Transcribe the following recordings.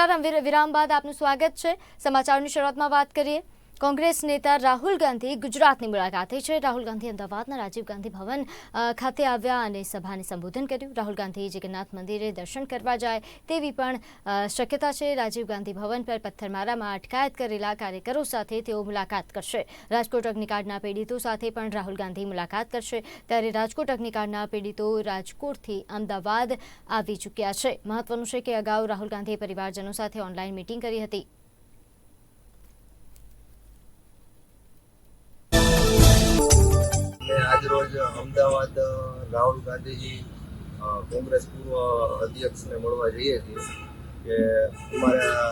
નમસ્કાર વિરામ બાદ આપનું સ્વાગત છે. સમાચારની શરૂઆતમાં વાત કરીએ. કોંગ્રેસ નેતા રાહુલ ગાંધી ગુજરાતની મુલાકાતે છે. રાહુલ ગાંધી અમદાવાદના રાજીવ ગાંધી ભવન ખાતે આવ્યા અને સભાને સંબોધન કર્યું. રાહુલ ગાંધી જગન્નાથ મંદિરે દર્શન કરવા જાય તેવી પણ શક્યતા છે. રાજીવ ગાંધી ભવન પર પથ્થરમારામાં અટકાયત કરેલા કાર્યકરો સાથે તેઓ મુલાકાત કરશે. રાજકોટ અગ્નિકાંડના પીડિતો સાથે પણ રાહુલ ગાંધી મુલાકાત કરશે. ત્યારે રાજકોટ અગ્નિકાંડના પીડિતો રાજકોટથી અમદાવાદ આવી ચૂક્યા છે. મહત્વનું છે કે અગાઉ રાહુલ ગાંધીએ પરિવારજનો સાથે ઓનલાઈન મીટિંગ કરી હતી. અમે આજરોજ અમદાવાદ રાહુલ ગાંધીજી કોંગ્રેસ પૂર્વ અધ્યક્ષને મળવા જઈએ છીએ કે અમારા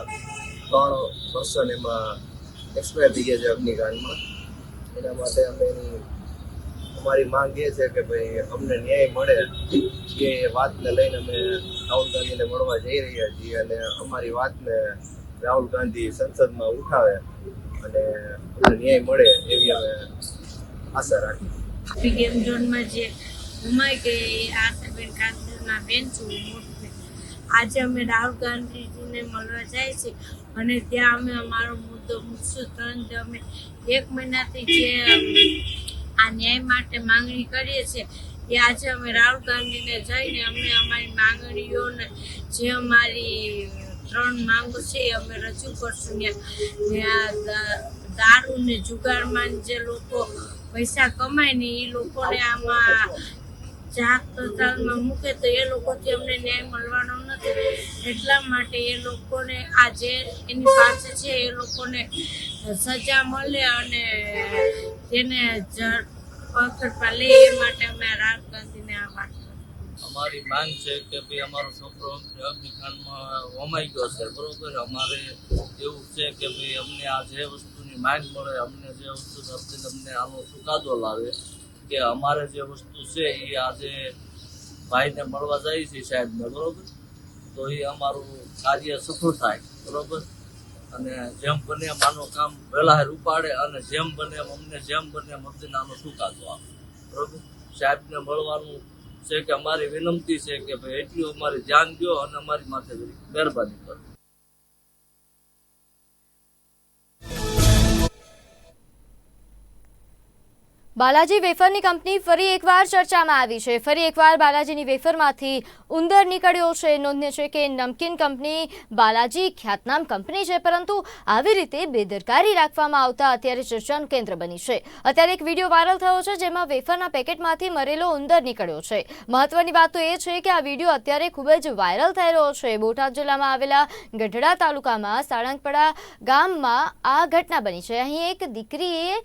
ત્રણ પર્સન એમાં એક્સપાયર થઈ ગયા છે અગ્નિકાંડમાં. એના માટે અમે એની, અમારી માંગ એ છે કે ભાઈ અમને ન્યાય મળે કે વાતને લઈને અમે રાહુલ ગાંધીને મળવા જઈ રહ્યા છીએ અને અમારી વાતને રાહુલ ગાંધી સંસદમાં ઉઠાવે અને અમને ન્યાય મળે એવી અમે આશા રાખીએ. હેપી ગેમ ઝોનમાં જે હુમાય કે આ બેન કાંકરના બેન છું મોટી બેન. આજે અમે રાહુલ ગાંધીજીને મળવા જાય છે અને ત્યાં અમે અમારો મુદ્દો મૂકશું ત્રણ અમે એક મહિનાથી જે આ ન્યાય માટે માંગણી કરીએ છીએ, એ આજે અમે રાહુલ ગાંધીને જઈને અમે અમારી માંગણીઓને જે અમારી ત્રણ માંગો છે એ અમે રજૂ કરશું ત્યાં દારૂ ને જુગારમાં જે લોકો પૈસા કમાય ને એ લોકોને આમાં જાત તતાલમાં મૂકે તો એ લોકોથી અમને ન્યાય મળવાનો નથી. એટલા માટે એ લોકોને આ જે એની પાસે છે એ લોકોને સજા મળે અને તેને પકડવા લે એ માટે અમે રામ ગાંધીને આ વાત અમારી માંગ છે કે ભાઈ અમારો છોકરો અગ્નિકાંડમાં હોમાઈ ગયો છે, બરોબર? અમારે એવું છે કે ભાઈ અમને આ જે માંગ મળે અમને જે વસ્તુ આપીને અમને આનો ચુકાદો લાવે કે અમારે જે વસ્તુ છે, એ આજે ભાઈને મળવા જાય છે સાહેબને બરોબર? તો એ અમારું કાર્ય સફળ થાય, બરોબર? અને જેમ બને એમ આનું કામ વહેલા ઉપાડે અને જેમ બને એમ અમને, જેમ બને અમને આનો ચુકાદો આપે, બરોબર? સાહેબને મળવાનું છે કે અમારી વિનંતી છે કે ભાઈ એટલું અમારે ધ્યાન દો અને અમારી માથે મહેરબાની કરો. બાલાજી વેફરની કંપની ફરી એકવાર ચર્ચામાં આવી છે. ફરી એકવાર બાલાજીની વેફરમાંથી ઉંદર નીકળ્યો છે. નોંધ્ય છે કે નમકીન કંપની બાલાજી ખ્યાતનામ કંપની છે, પરંતુ આવી રીતે બેદરકારી રાખવામાં આવતા અત્યારે ચર્ચાનું કેન્દ્ર બની છે. અત્યારે એક વીડિયો વાયરલ થયો છે જેમાં વેફરના પેકેટમાંથી મરેલો ઉંદર નીકળ્યો છે. મહત્વની વાત તો એ છે કે આ વીડિયો અત્યારે ખૂબ જ વાયરલ થઈ રહ્યો છે. બોટાદ જિલ્લામાં આવેલા ગઢડા તાલુકામાં સાળંગપડા ગામમાં આ ઘટના બની છે. અહીં એક દીકરીએ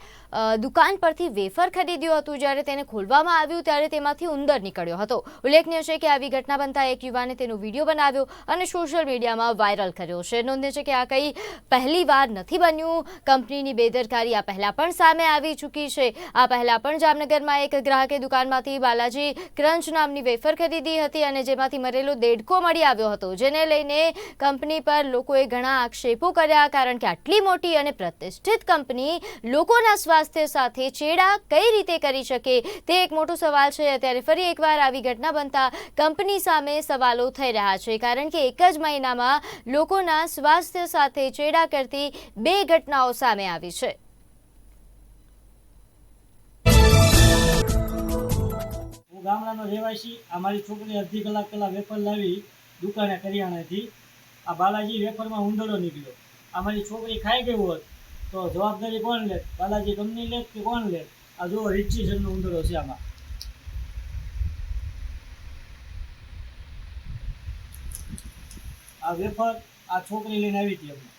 દુકાન પરથી વેફર ખરીદ્યું હતું. જ્યારે તેને ખોલવામાં આવ્યું, ત્યારે તેમાંથી ઉંદર નીકળ્યો હતો. ઉલ્લેખનીય છે કે આવી ઘટના બનતા એક યુવાને તેનો વીડિયો બનાવ્યો અને સોશિયલ મીડિયામાં વાયરલ કર્યો છે. નોંધ્ય છે કે આ કંઈ પહેલી વાર નથી બન્યું. કંપનીની બેદરકારી આ પહેલાં પણ સામે આવી ચૂકી છે. આ પહેલાં પણ જામનગરમાં એક ગ્રાહકે દુકાનમાંથી બાલાજી ક્રંચ નામની વેફર ખરીદી હતી અને જેમાંથી મરેલો દેડકો મળી આવ્યો હતો. જેને લઈને કંપની પર લોકોએ ઘણા આક્ષેપો કર્યા, કારણ કે આટલી મોટી અને પ્રતિષ્ઠિત કંપની લોકોના સ્વાસ્થ્ય સાથે ચેડા કઈ રીતે કરી શકે તે એક મોટો સવાલ છે. અત્યારે ફરી એકવાર આવી ઘટના બનતા કંપની સામે સવાલો થઈ રહ્યા છે. કારણ કે એક જ મહિનામાં લોકોના સ્વાસ્થ્ય સાથે ચેડા કરતી બે ઘટનાઓ સામે આવી છે. ગામડાનો રહેવાસી. અમારી છોકરી અડધી કલાક પહેલાં વેફર લાવી દુકાને કરિયાણાથી આ બાલાજી વેફરમાં ઉંદરો નીકળ્યો. અમારી છોકરી ખાઈ ગયું હોત તો જવાબદારી કોણ લે? બાલાજી કંપની લે કે કોણ લે? આ જો રીચી સનનો ઉંદરો છે આમાં. આ વેફર આ છોકરી લઈને આવી હતી અમને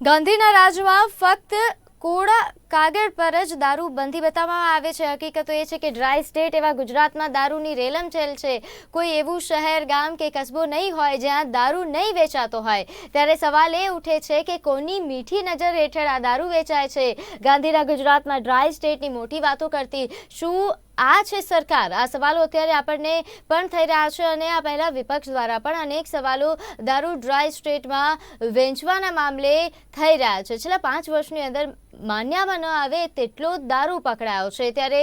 ગાંધીના રાજમાં ફક્ત કોડા કાગળ પર જ દારૂ બંધી બતાવવામાં આવે છે. હકીકત એ છે કે ડ્રાય સ્ટેટ એવા ગુજરાતમાં દારૂની રેલમછેલ છે. કોઈ એવું શહેર, ગામ કે કસ્બો નહીં હોય જ્યાં દારૂ નહીં વેચાતો હોય. ત્યારે સવાલ એ ઉઠે છે કે કોની મીઠી નજર હેઠળ આ દારૂ વેચાય છે? ગાંધીના ગુજરાતમાં ડ્રાય સ્ટેટની મોટી વાતો કરતી શું આ છે સરકાર? આ સવાલો અત્યારે આપણને પણ થઈ રહ્યા છે અને આ પહેલાં વિપક્ષ દ્વારા પણ અનેક સવાલો દારૂ ડ્રાય સ્ટેટમાં વેચવાના મામલે થઈ રહ્યા છે. છેલ્લા પાંચ વર્ષની અંદર માન્યામાં ન આવે તેટલો દારૂ પકડાયો છે. ત્યારે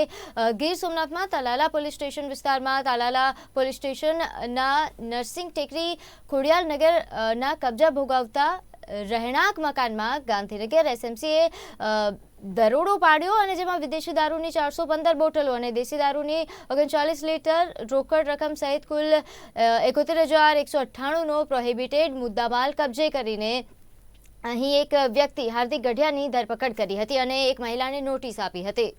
ગીર સોમનાથમાં તાલાલા પોલીસ સ્ટેશન વિસ્તારમાં તાલાલા પોલીસ સ્ટેશનના નરસિંહ ટેકરી ખોડિયાલનગર અ, ના કબજા ભોગવતા રહેણાંક મકાનમાં ગાંધીનગર એસએમસીએ દરોડો પાડ્યો અને જેમાં વિદેશી દારૂની ચારસો પંદર બોટલો અને દેશી દારૂની ઓગણચાલીસ લીટર રોકડ રકમ સહિત કુલ એકોતેર હજાર એકસો અઠ્ઠાણુંનો પ્રોહિબિટેડ મુદ્દામાલ કબજે કરીને અહીં એક વ્યક્તિ હાર્દિક ગઢિયાની ધરપકડ કરી હતી અને એક મહિલાને નોટિસ આપી હતી.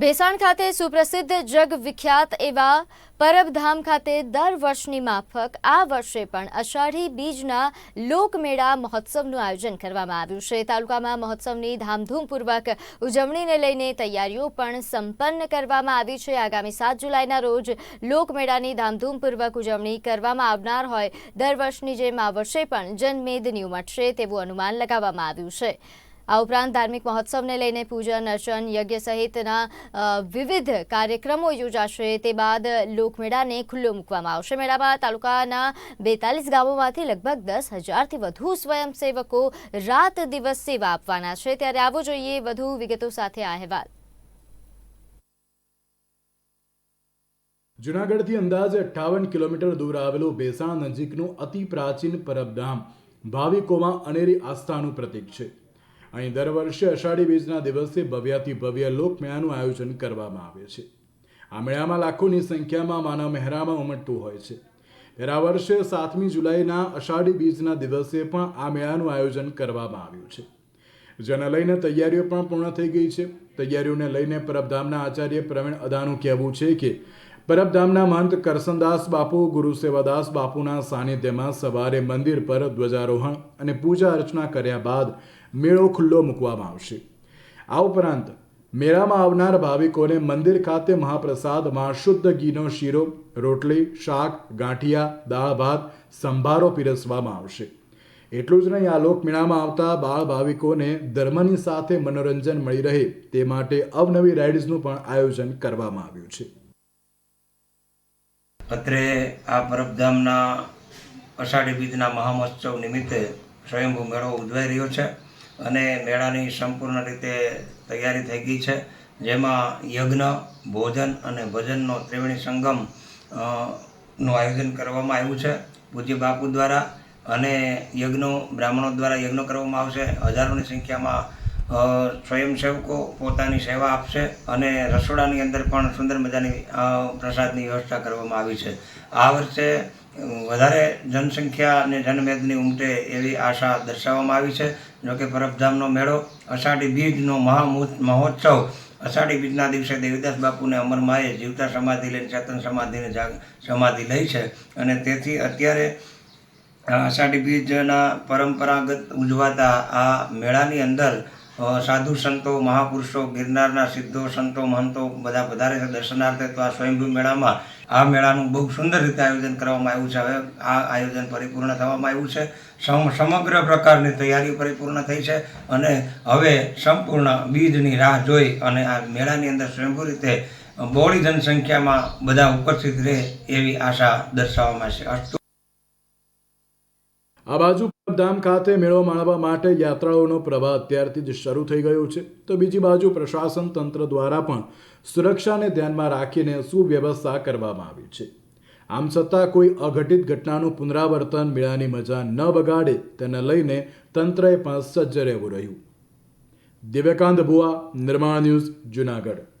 ભેસાણ ખાતે સુપ્રસિદ્ધ જગ વિખ્યાત એવા પરબધામ ખાતે દર વર્ષની માફક આ વર્ષે પણ અષાઢી બીજના લોકમેળા મહોત્સવનું આયોજન કરવામાં આવ્યું છે. તાલુકામાં મહોત્સવની ધામધૂમપૂર્વક ઉજવણીને લઈને તૈયારીઓ પણ સંપન્ન કરવામાં આવી છે. આગામી સાત જુલાઈના રોજ લોકમેળાની ધામધૂમપૂર્વક ઉજવણી કરવામાં આવનાર હોય. દર વર્ષની જેમ આ વર્ષે પણ જનમેદની ઉમટશે તેવું અનુમાન લગાવવામાં આવ્યું છે. આ ઉપરાંત ધાર્મિક મહોત્સવને લઈને પૂજન, અર્ચન, યજ્ઞ સહિતના વિવિધ કાર્યક્રમો યોજાશે. તે બાદ લોકમેળાને ખુલ્લો મૂકવામાં આવશે. મેળામાં તાલુકાના બેતાલીસ ગામોમાંથી લગભગ દસ હજારથી વધુ સ્વયંસેવકો રાત દિવસ સેવા આપવાના છે. ત્યારે આવો જોઈએ વધુ વિગતો સાથે આ અહેવાલ. જુનાગઢથી અંદાજે અઠ્ઠાવન કિલોમીટર દૂર આવેલું ભેસાણ નજીકનું અતિ પ્રાચીન પરબધામ ભાવિકોમાં અનેરી આસ્થાનું પ્રતીક છે. અહીં દર વર્ષે અષાઢી બીજના દિવસે ભવ્યાથી ભવ્ય લોકમેળાનું આયોજન કરવામાં આવે છે. આ મેળામાં લાખોની સંખ્યામાં માનવ મહેરામાં ઉમટતું હોય છે. ત્યારે વર્ષે સાતમી જુલાઈના અષાઢી બીજના દિવસે પણ આ મેળાનું આયોજન કરવામાં આવ્યું છે. જેને લઈને તૈયારીઓ પણ પૂર્ણ થઈ ગઈ છે. તૈયારીઓને લઈને પરબધામના આચાર્ય પ્રવીણ અદાનું કહેવું છે કે, પરબધામના મહંત કરસનદાસ બાપુ, ગુરુ સેવાદાસ બાપુના સાનિધ્યમાં સવારે મંદિર પર ધ્વજારોહણ અને પૂજા અર્ચના કર્યા બાદ મેળો ખુલ્લો મૂકવામાં આવશે. આ ઉપરાંત, મેળામાં આવનાર ભાવિકોને મંદિર ખાતે મહાપ્રસાદમાં શુદ્ધ ઘીનો શીરો, રોટલી, શાક, ગાંઠિયા, દાળ ભાત, સંભારો પીરસવામાં આવશે. એટલું જ નહીં, આ લોકમેળામાં આવતા બાળ ભાવિકોને ધર્મની સાથે મનોરંજન મળી રહે તે માટે અવનવી રાઇડ્સનું પણ આયોજન કરવામાં આવ્યું છે. અત્રે આ પરબધામના અષાઢી બીજના મહામહોત્સવ નિમિત્તે સ્વયંભૂ મેળો ઉજવાઈ રહ્યો છે. અને મેળાની સંપૂર્ણ રીતે તૈયારી થઈ ગઈ છે. જેમાં યજ્ઞ, ભોજન અને ભજનનો ત્રિવેણી સંગમનું આયોજન કરવામાં આવ્યું છે પૂજ્ય બાપુ દ્વારા. અને યજ્ઞો, બ્રાહ્મણો દ્વારા યજ્ઞ કરવામાં આવશે. હજારોની સંખ્યામાં સ્વયંસેવકો પોતાની સેવા આપશે અને રસોડાની અંદર પણ સુંદર મજાની પ્રસાદની વ્યવસ્થા કરવામાં આવી છે. આ વર્ષે વધારે જનસંખ્યા અને જનમેદની ઉમટે એવી આશા દર્શાવવામાં આવી છે. જોકે પરબધામનો મેળો, અષાઢી બીજનો મહા મહોત્સવ, અષાઢી બીજના દિવસે દેવીદાસ બાપુને અમરમાએ જીવતા સમાધિ લઈને, ચેતન સમાધિને સમાધિ લઈ છે. અને તેથી અત્યારે અષાઢી બીજના પરંપરાગત ઉજવાતા આ મેળાની અંદર સાધુ સંતો, મહાપુરુષો, ગિરનારના સિદ્ધો, સંતો, મહંતો બધા વધારે છે દર્શનાર્થે. તો આ સ્વયંભૂ મેળામાં આ મેળાનું બહુ સુંદર રીતે આયોજન કરવામાં આવ્યું છે. હવે આ આયોજન પરિપૂર્ણ થવામાં આવ્યું છે. સમ, સમગ્ર પ્રકારની તૈયારી પરિપૂર્ણ થઈ છે અને હવે સંપૂર્ણ બીજની રાહ જોઈ અને આ મેળાની અંદર સ્વયંભૂ રીતે બહોળી જનસંખ્યામાં બધા ઉપસ્થિત રહે એવી આશા દર્શાવવામાં છે. અસ્તુ આ બાજુ ધામ ખાતે મેળો માણવા માટે યાત્રાળુઓનો પ્રવાહ અત્યારથી જ શરૂ થઈ ગયો છે. તો બીજી બાજુ પ્રશાસન તંત્ર દ્વારા પણ સુરક્ષાને ધ્યાનમાં રાખીને સુવ્યવસ્થા કરવામાં આવી છે. આમ છતાં કોઈ અઘટિત ઘટનાનું પુનરાવર્તન મેળાની મજા ન બગાડે તેને લઈને તંત્રએ પણ સજ્જ રહેવું રહ્યું. દિવ્યકાંત ભુવા, નિર્માણ ન્યૂઝ જુનાગઢ.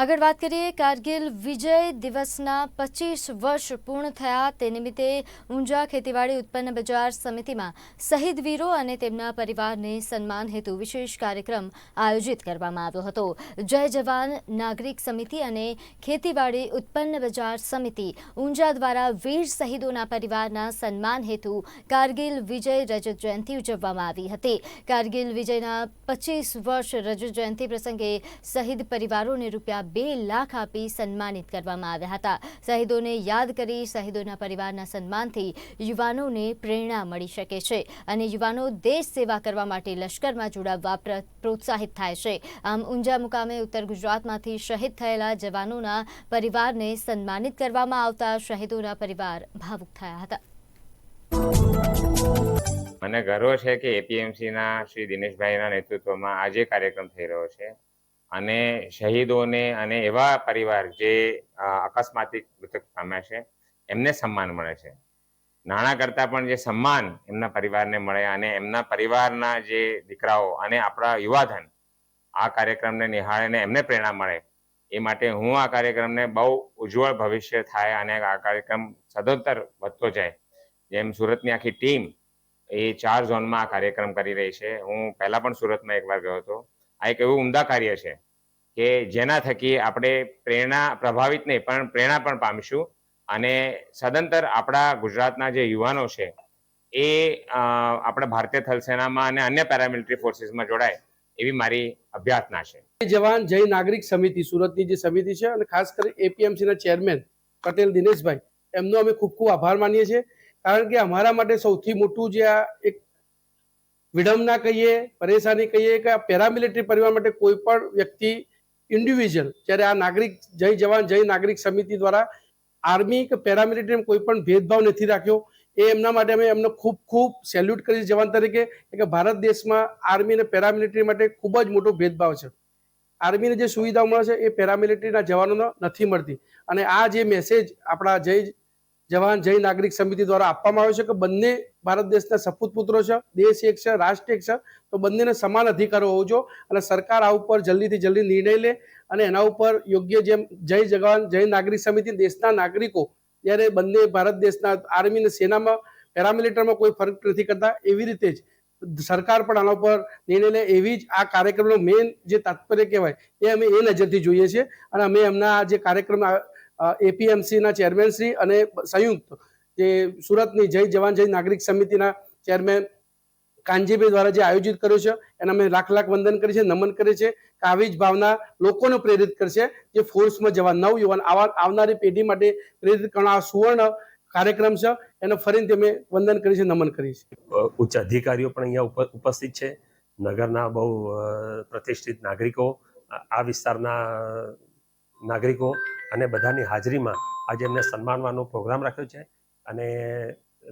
આગળ વાત કરીએ, કારગિલ વિજય દિવસના પચીસ વર્ષ પૂર્ણ થયા તે નિમિત્તે ઊંઝા ખેતીવાડી ઉત્પન્ન બજાર સમિતિમાં શહીદ વીરો અને તેમના પરિવારને સન્માન હેતુ વિશેષ કાર્યક્રમ આયોજિત કરવામાં આવ્યો હતો. જય જવાન નાગરિક સમિતિ અને ખેતીવાડી ઉત્પન્ન બજાર સમિતિ ઊંઝા દ્વારા વીર શહીદોના પરિવારના સન્માન હેતુ કારગિલ વિજય રજત જયંતિ ઉજવવામાં આવી હતી. કારગિલ વિજયના પચીસ વર્ષ રજત જયંતિ પ્રસંગે શહીદ પરિવારોને રૂપિયા બે લાખ આપી સન્માનિત કરવામાં આવ્યા હતા. શહીદોને યાદ કરી શહીદોના પરિવારના સન્માનથી યુવાનોને પ્રેરણા મળી શકે છે અને યુવાનો દેશ સેવા કરવા માટે લશ્કરમાં જોડાવવા પ્રોત્સાહિત થાય છે. આમ ઊંઝા મુકામે ઉત્તર ગુજરાતમાંથી શહીદ થયેલા જવાનોના પરિવારને સન્માનિત કરવામાં આવતા શહીદોના પરિવાર ભાવુક થયા હતા. મને ગર્વ છે કે એપીએમસીના શ્રી દિનેશભાઈના નેતૃત્વમાં આજે કાર્યક્રમ થઈ રહ્યો છે. અને શહીદોને અને એવા પરિવાર જે અકસ્માતિક મૃતક પામ્યા છે, એમને સન્માન મળે છે. નાણાં કરતાં પણ જે સન્માન એમના પરિવારને મળે અને એમના પરિવારના જે દીકરાઓ અને આપણા યુવાધન આ કાર્યક્રમને નિહાળીને એમને પ્રેરણા મળે. એ માટે હું આ કાર્યક્રમને બહુ ઉજ્જવળ ભવિષ્ય થાય અને આ કાર્યક્રમ સદંતર વધતો જાય. જેમ સુરતની આખી ટીમ એ ચાર ઝોનમાં આ કાર્યક્રમ કરી રહી છે. હું પહેલા પણ સુરતમાં એકવાર ગયો હતો. આ એક એવું ઉમદા કાર્ય છે કે જેના થકી આપણે પ્રેરણા પ્રભાવિત નહીં, પણ પ્રેરણા પણ પામીશું. અને સદંતર આપણા ગુજરાતના જે યુવાનો છે એ આપણા ભારતીય થલ સેનામાં અને અન્ય પેરામિલિટરી ફોર્સીસમાં જોડાય એવી મારી અભ્યાસના છે. જવાન જય નાગરિક સમિતિ, સુરતની જે સમિતિ છે અને ખાસ કરી એપીએમસીના ચેરમેન પટેલ દિનેશભાઈ, એમનો અમે ખૂબ ખૂબ આભાર માનીએ છીએ. કારણ કે અમારા માટે સૌથી મોટું જે આ એક વિડંબના કહીએ, પરેશાની કહીએ કે આ પેરામિલિટરી પરિવાર માટે કોઈ પણ વ્યક્તિ ઇન્ડિવિજ્યુઅલ જ્યારે આ નાગરિક જય જવાન, જય નાગરિક સમિતિ દ્વારા આર્મી કે પેરામિલિટરી કોઈ પણ ભેદભાવ નથી રાખ્યો, એ એમના માટે અમે એમને ખૂબ ખૂબ સેલ્યુટ કરી જવાન તરીકે કે ભારત દેશમાં આર્મી અને પેરામિલિટરી માટે ખૂબ જ મોટો ભેદભાવ છે. આર્મીને જે સુવિધાઓ મળે છે એ પેરામિલિટરીના જવાનોને નથી મળતી. અને આ જે મેસેજ આપણા જય જવાન જય નાગરિક સમિતિ દ્વારા આપવામાં આવ્યો છે કે બંને ભારત દેશના સપૂત પુત્રો છે, દેશ એક છે, રાષ્ટ્ર એક છે, તો બંનેને સમાન અધિકારો હોવો જોઈએ અને સરકાર આ ઉપર જલ્દીથી જલ્દી નિર્ણય લે અને એના ઉપર યોગ્ય જેમ જય જવાન જય નાગરિક સમિતિ, દેશના નાગરિકો જ્યારે બંને ભારત દેશના આર્મી અને સેનામાં પેરામિલિટરમાં કોઈ ફરક નથી કરતા. એવી રીતે જ સરકાર પણ આના ઉપર નિર્ણય લે. એવી જ આ કાર્યક્રમનો મેઇન જે તાત્પર્ય કહેવાય, એ અમે એ નજરથી જોઈએ છીએ અને અમે એમના આ જે કાર્યક્રમ એપીએમસીના ચેરમેન શ્રી અને સંયુક્ત જે સુરતની જય જવાન, જય નાગરિક સમિતિના ચેરમેન કાનજીભાઈ દ્વારા જે આયોજિત કર્યો છે, એના અમે લાખ લાખ વંદન કરીએ છીએ, નમન કરીએ છીએ કે આવી જ ભાવના લોકોને પ્રેરિત કરશે, જે ફોર્સમાં જવા નવયુવાન આવા, આવનારી પેઢી માટે પ્રેરિત કરવાનો આ સુવર્ણ કાર્યક્રમ છે, એને ફરીને અમે વંદન કરીએ છીએ, નમન કરીએ છીએ. ઉચ્ચ અધિકારીઓ પણ અહીંયા ઉપ- ઉપસ્થિત છે, નગરના બહુ પ્રતિષ્ઠિત નાગરિકો આ વિસ્તારના નાગરિકો અને બધાની હાજરીમાં આજે એમને સન્માનવાનો પ્રોગ્રામ રાખ્યો છે અને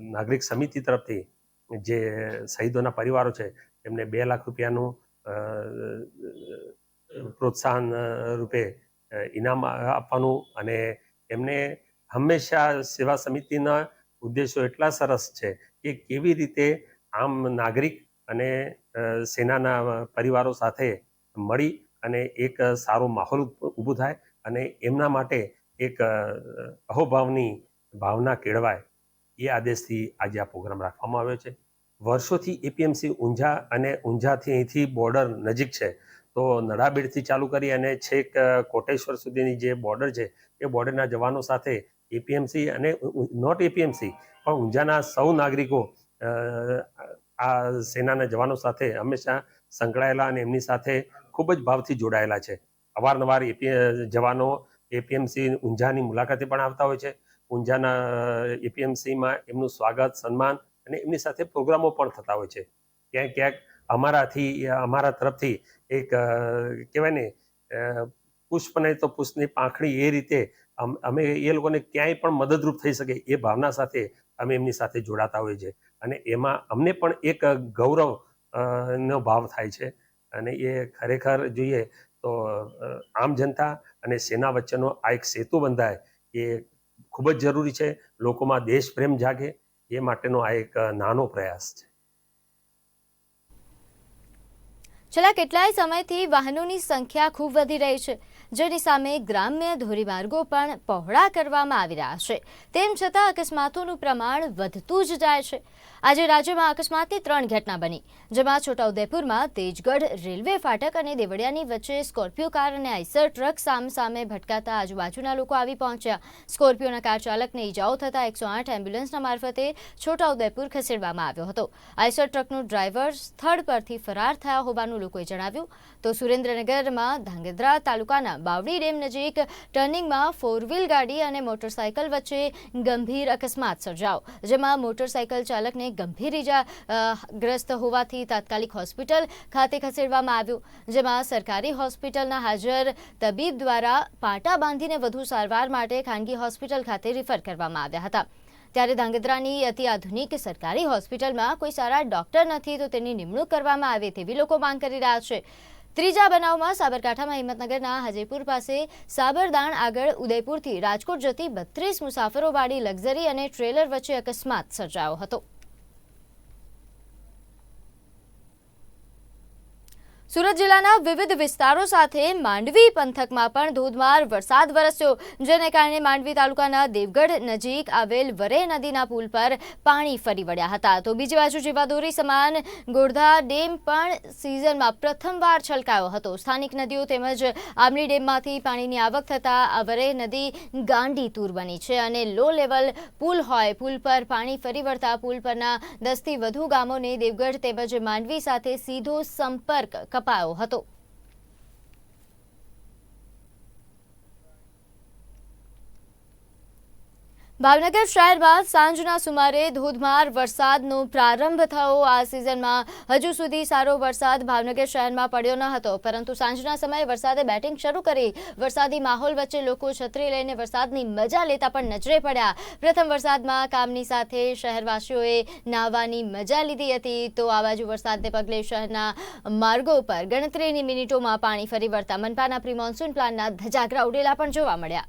નાગરિક સમિતિ તરફથી જે શહીદોના પરિવારો છે, એમને બે લાખ રૂપિયાનું પ્રોત્સાહન રૂપે ઇનામ આપવાનું અને એમને હંમેશા સેવા સમિતિના ઉદ્દેશો એટલા સરસ છે કે કેવી રીતે આમ નાગરિક અને સેનાના પરિવારો સાથે મળી અને એક સારો માહોલ ઊભું થાય અને એમના માટે એક અહોભાવની ભાવના કેળવાય એ આદેશથી આજે આ પ્રોગ્રામ રાખવામાં આવ્યો છે. વર્ષોથી એપીએમસી ઊંઝા અને ઊંઝાથી અહીંથી બોર્ડર નજીક છે. તો નડાબેડથી ચાલુ કરી અને છેક કોટેશ્વર સુધીની જે બોર્ડર છે એ બોર્ડરના જવાનો સાથે એપીએમસી અને નોટ એપીએમસી પણ ઊંઝાના સૌ નાગરિકો આ સેનાના જવાનો સાથે હંમેશા સંકળાયેલા અને એમની સાથે ખૂબ જ ભાવથી જોડાયેલા છે. અવારનવાર જવાનો એપીએમસી ઊંઝાની મુલાકાતે પણ આવતા હોય છે. ઊંઝાના એપીએમસીમાં એમનું સ્વાગત, સન્માન અને એમની સાથે પ્રોગ્રામો પણ થતા હોય છે. ક્યાંક ક્યાંક અમારાથી, અમારા તરફથી એક કહેવાય ને પુષ્પ નહીં તો પુષ્પની પાંખડી એ રીતે અમે એ લોકોને ક્યાંય પણ મદદરૂપ થઈ શકે એ ભાવના સાથે અમે એમની સાથે જોડાતા હોઈએ છીએ. અને એમાં અમને પણ એક ગૌરવ નો ભાવ થાય છે. અને એ ખરેખર જોઈએ તો આમ જનતા અને સેના વચ્ચેનો આ એક સેતુ બંધાય એ ખૂબ જ જરૂરી છે. લોકોમાં દેશ પ્રેમ જાગે એ માટેનો આ એક નાનો પ્રયાસ છે. છેલ્લા કેટલાય સમયથી વાહનોની સંખ્યા ખૂબ વધી રહી છે. જેની સામે ગ્રામ્ય ધોરીમાર્ગો પણ પહોળા કરવામાં આવી રહ્યા છે. તેમ છતાં અકસ્માતોનું પ્રમાણ વધતું જ જાય છે. આજે રાજ્યમાં અકસ્માતની ત્રણ ઘટના બની, જેમાં છોટાઉદેપુરમાં તેજગઢ રેલવે ફાટક અને દેવળિયાની વચ્ચે સ્કોર્પિયો કાર અને આઈસર ટ્રક સામ સામે ભટકાતા આજુબાજુના લોકો આવી પહોંચ્યા. સ્કોર્પિયોના કાર ચાલકને ઈજાઓ થતાં એકસો આઠ એમ્બ્યુલન્સના મારફતે છોટાઉદેપુર ખસેડવામાં આવ્યો હતો. આઈસર ટ્રકનો ડ્રાઈવર સ્થળ પરથી ફરાર થયા હોવાનું લોકોએ જણાવ્યું. તો સુરેન્દ્રનગરમાં ધાંગધ્રા તાલુકાના બાવડી ડેમ નજીક ટર્નિંગમાં ફોર વ્હીલ ગાડી અને મોટરસાયકલ વચ્ચે ગંભીર અકસ્માત સર્જાયો, જેમાં મોટરસાયકલ ચાલકને ગંભીર ઇજા ગ્રસ્ત હોવાથી તાત્કાલિક હોસ્પિટલ ખાતે ખસેડવામાં આવ્યું, જેમાં સરકારી હોસ્પિટલના હાજર તબીબ દ્વારા પાટા બાંધીને વધુ સારવાર માટે ખાનગી હોસ્પિટલ ખાતે રિફર કરવામાં આવ્યા હતા. ત્યારે ધાંગધ્રાની અતિ આધુનિક સરકારી હોસ્પિટલમાં કોઈ સારા ડોક્ટર નથી, તો તેની નિમણૂક કરવામાં આવે તેવી લોકો માંગ કરી રહ્યા છે. ત્રીજા બનાવમાં સાબરકાંઠામાં હિંમતનગરના હાજીપુર પાસે સાબરદાણ આગળ ઉદયપુરથી રાજકોટ જતી બત્રીસ મુસાફરોવાળી લક્ઝરી અને ટ્રેલર વચ્ચે અકસ્માત સર્જાયો હતો. સુરત જિલ્લાના વિવિધ વિસ્તારો સાથે માંડવી પંથકમાં પણ ધોધમાર વરસાદ વરસ્યો, જેને કારણે માંડવી તાલુકાના દેવગઢ નજીક આવેલ વરે નદીના પુલ પર પાણી ફરી વળ્યા હતા. તો બીજી બાજુ જીવાદોરી સમાન ગોરધા ડેમ પણ સિઝનમાં પ્રથમવાર છલકાયો હતો. સ્થાનિક નદીઓ તેમજ આમલી ડેમમાંથી પાણીની આવક થતાં આ વરે નદી ગાંડી તૂર બની છે અને લો લેવલ પુલ હોય, પુલ પર પાણી ફરી વળતા પુલ પરના દસથી વધુ ગામોને દેવગઢ તેમજ માંડવી સાથે સીધો સંપર્ક કપાયો હતો. ભાવનગર શહેરમાં સાંજના સુમારે ધોધમાર વરસાદનો પ્રારંભ થયો. આ સિઝનમાં હજુ સુધી સારો વરસાદ ભાવનગર શહેરમાં પડ્યો ન હતો. પરંતુ સાંજના સમયે વરસાદે બેટિંગ શરૂ કરી. વરસાદી માહોલ વચ્ચે લોકો છત્રી લઈને વરસાદની મજા લેતા પણ નજરે પડ્યા. પ્રથમ વરસાદમાં કામની સાથે શહેરવાસીઓએ નાહવાની મજા લીધી હતી. તો આ બાજુ વરસાદને પગલે શહેરના માર્ગો પર ગણતરીની મિનિટોમાં પાણી ફરી વળતા મનપાના પ્રી મોન્સૂન પ્લાનના ધજાગરા ઉડેલા પણ જોવા મળ્યા.